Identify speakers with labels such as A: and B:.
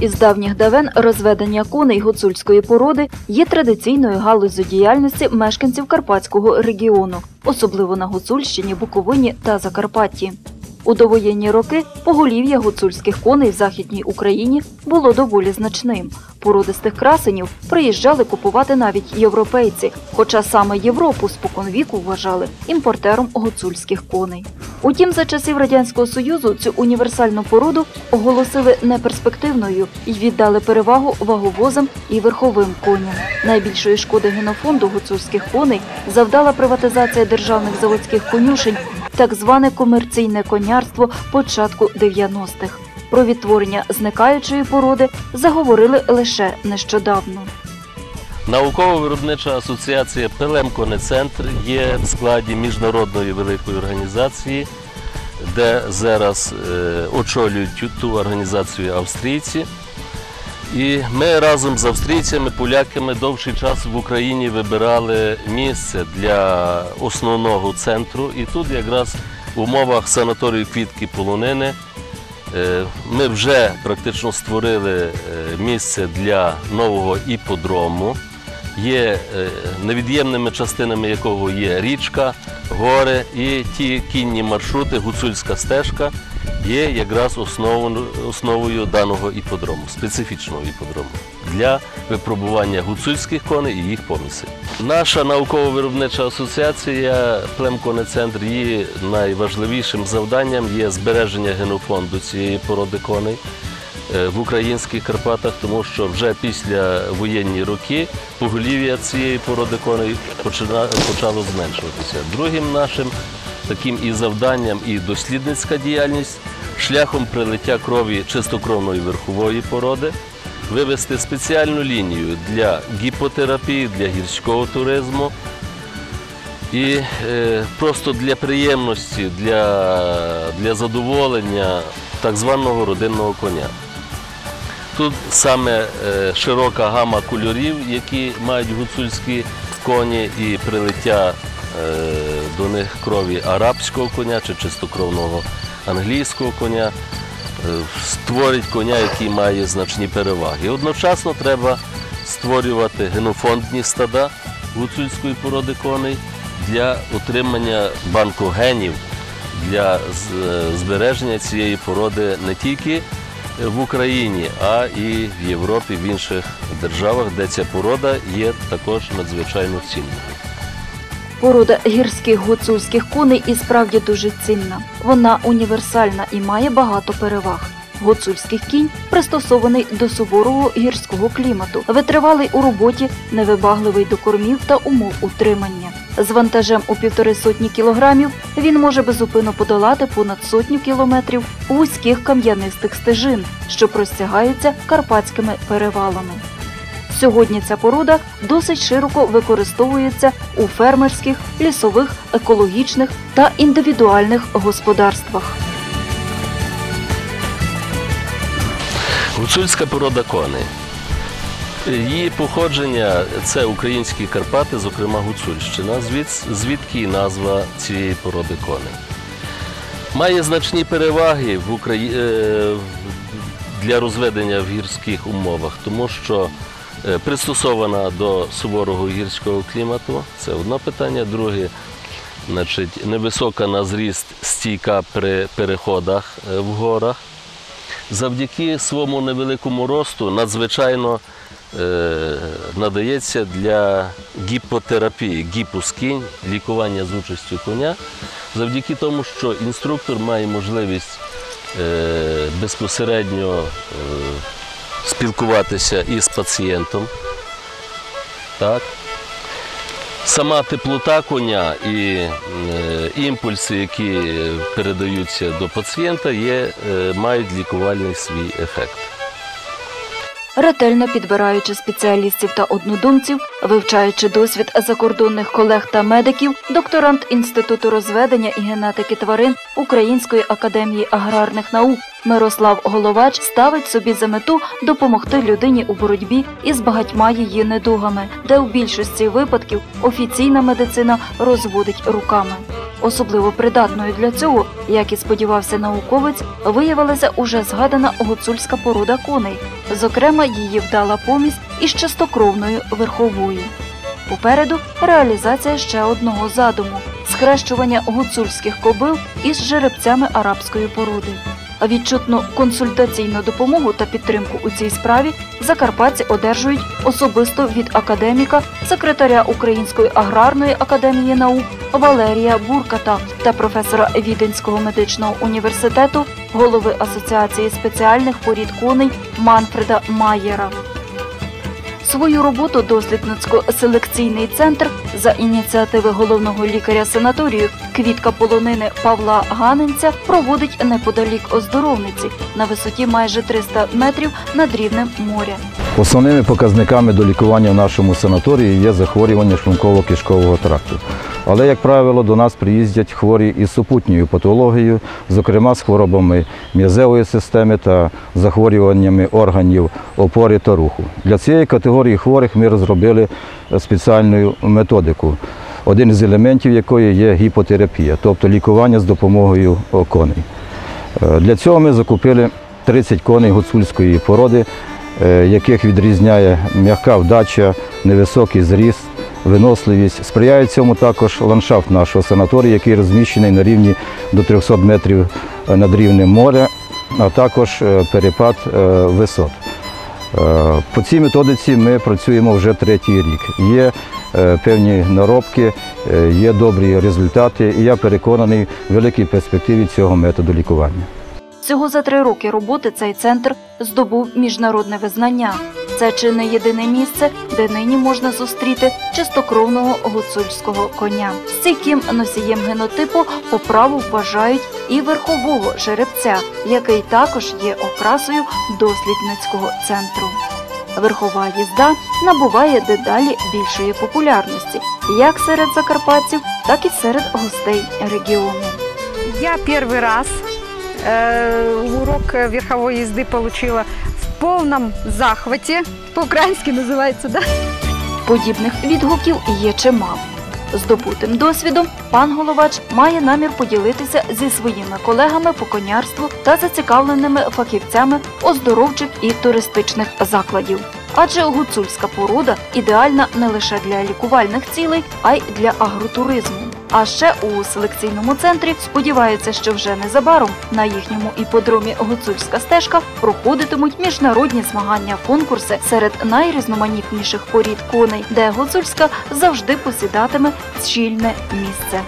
A: Із давніх давен розведення коней гуцульської породи є традиційною галуззю діяльності мешканців Карпатського регіону, особливо на Гуцульщині, Буковині та Закарпатті. У довоєнні роки поголів'я гуцульських коней в Західній Україні було доволі значним. Породистих красенів приїжджали купувати навіть європейці, хоча саме Європу споконвіку вважали імпортером гуцульських коней. Утім, за часів радянського союзу цю універсальну породу оголосили неперспективною і віддали перевагу ваговозам і верховим коням. Найбільшої шкоди генофонду гуцульських коней завдала приватизація державних заводських конюшень, так зване комерційне конярство початку 90-х. Про відтворення зникаючої породи заговорили лише нещодавно.
B: Науково-виробнича асоціація Пелемконецентр є в складі міжнародної великої організації, де зараз е, очолюють ту- організацію австрійці. І ми разом з австрійцями, поляками довший час в Україні вибирали місце для основного центру. І тут якраз в умовах санаторію квітки полонини Е, Ми вже практично створили е, місце для нового іподрому. Є е, невід'ємними частинами якого є річка, гори і ті кінні маршрути, гуцульська стежка є якраз основою, даного іподрому, специфічного іподрому для випробування гуцульських коней і їх помісів. Наша науково-виробнича асоціація Племконецентр її найважливішим завданням є збереження генофонду цієї породи коней в українських Карпатах, тому що вже після воєнні роки поголів'я цієї породи коней почало зменшуватися. Другим нашим таким і завданням, і дослідницька діяльність шляхом прилиття крові чистокровної верхової породи. Вивести спеціальну лінію для гіпотерапії, для гірського туризму і е, просто для приємності, для, для задоволення так званого родинного коня. Тут саме е, широка гама кольорів, які мають гуцульські коні, і прилиття е, до них крові арабського коня чи чистокровного англійського коня е, створить коня, який має значні переваги. Одночасно треба створювати генофондні стада гуцульської породи коней для отримання банку генів для збереження цієї породи не тільки в Україні, а і в Європі, в інших державах, де ця порода є також надзвичайно цінною.
A: Порода гірських гуцульських коней і справді дуже цінна. Вона універсальна і має багато переваг. Гуцульський кінь пристосований до суворого гірського клімату, витривалий у роботі, невибагливий до кормів та умов утримання. З вантажем у півтори сотні кілограмів він може безупинно подолати понад сотню кілометрів вузьких кам'янистих стежин, що простягаються карпатськими перевалами. Сьогодні ця порода досить широко використовується у фермерських, лісових, екологічних та індивідуальних господарствах.
B: Гуцульська порода коней. Її походження це українські Карпати, зокрема Гуцульщина, звід- звідки і назва цієї породи коней. Має значні переваги в Украї... е, для розведення в гірських умовах, тому що е, пристосована до суворого гірського клімату. Це одне питання. Друге, значить, невисока на зріст стійка при переходах е, в горах завдяки своєму невеликому росту надзвичайно надається для гіпотерапії, гіпускінь, лікування з участю коня, завдяки тому, що інструктор має можливість е, безпосередньо е, спілкуватися із пацієнтом. Так. Сама теплота коня і е, імпульси, які передаються до пацієнта, є, е, мають лікувальний свій ефект.
A: Ретельно підбираючи спеціалістів та однодумців, вивчаючи досвід закордонних колег та медиків, докторант Інституту розведення і генетики тварин Української академії аграрних наук Мирослав Головач ставить собі за мету допомогти людині у боротьбі із багатьма її недугами, де у більшості випадків офіційна медицина розводить руками. Особливо придатною для цього, як і сподівався науковець, виявилася уже згадана гуцульська порода коней, зокрема її вдала помість із чистокровною верховою. Попереду реалізація ще одного задуму схрещування гуцульських кобил із жеребцями арабської породи. А відчутну консультаційну допомогу та підтримку у цій справі закарпатці одержують особисто від академіка, секретаря Української аграрної академії наук Валерія Бурката та професора Віденського медичного університету, голови Асоціації спеціальних порід коней Манфреда Майєра. Свою роботу дослідницько-селекційний центр за ініціативи головного лікаря санаторію Квітка полонини Павла Ганенця проводить неподалік оздоровниці на висоті майже 300 метрів над рівнем моря.
C: Основними показниками до лікування в нашому санаторії є захворювання шлунково-кишкового тракту. Але, як правило, до нас приїздять хворі із супутньою патологією, зокрема з хворобами м'язевої системи та захворюваннями органів опори та руху. Для цієї категорії хворих ми розробили спеціальну методику, один із елементів якої є гіпотерапія, тобто лікування з допомогою коней. Е, Для цього ми закупили 30 коней гуцульської породи, е, яких відрізняє м'яка вдача, невисокий зріст, виносливість. Сприяє цьому також ландшафт нашого санаторію, який розміщений на рівні до 300 метрів над рівнем моря, а також е, перепад е, висот. Е, По цій методиці ми працюємо вже третій рік. Є певні наробки, є добрі результати, і я переконаний в великій перспективі цього методу лікування.
A: Всього за три роки роботи цей центр здобув міжнародне визнання. Це чи не єдине місце, де нині можна зустріти чистокровного гуцульського коня. Стійким носієм генотипу по праву вважають і верхового жеребця, який також є окрасою дослідницького центру. Верхова їзда набуває дедалі більшої популярності як серед закарпатців, так і серед гостей регіону.
D: Я первый раз э, урок э, верховой езды полном захвате. По-украински называется, да?
A: Подібних відгуків є чимало. Здобутим досвідом пан Головач має намір поділитися зі своїми колегами по конярству та зацікавленими фахівцями оздоровчих і туристичних закладів. Адже гуцульська порода ідеальна не лише для лікувальних цілей, а й для агротуризму. А ще у селекційному центрі сподіваються, що вже незабаром на їхньому іподромі Гуцульська стежка проходитимуть міжнародні змагання конкурси серед найрізноманітніших порід коней, де гуцульська завжди посідатиме щільне місце.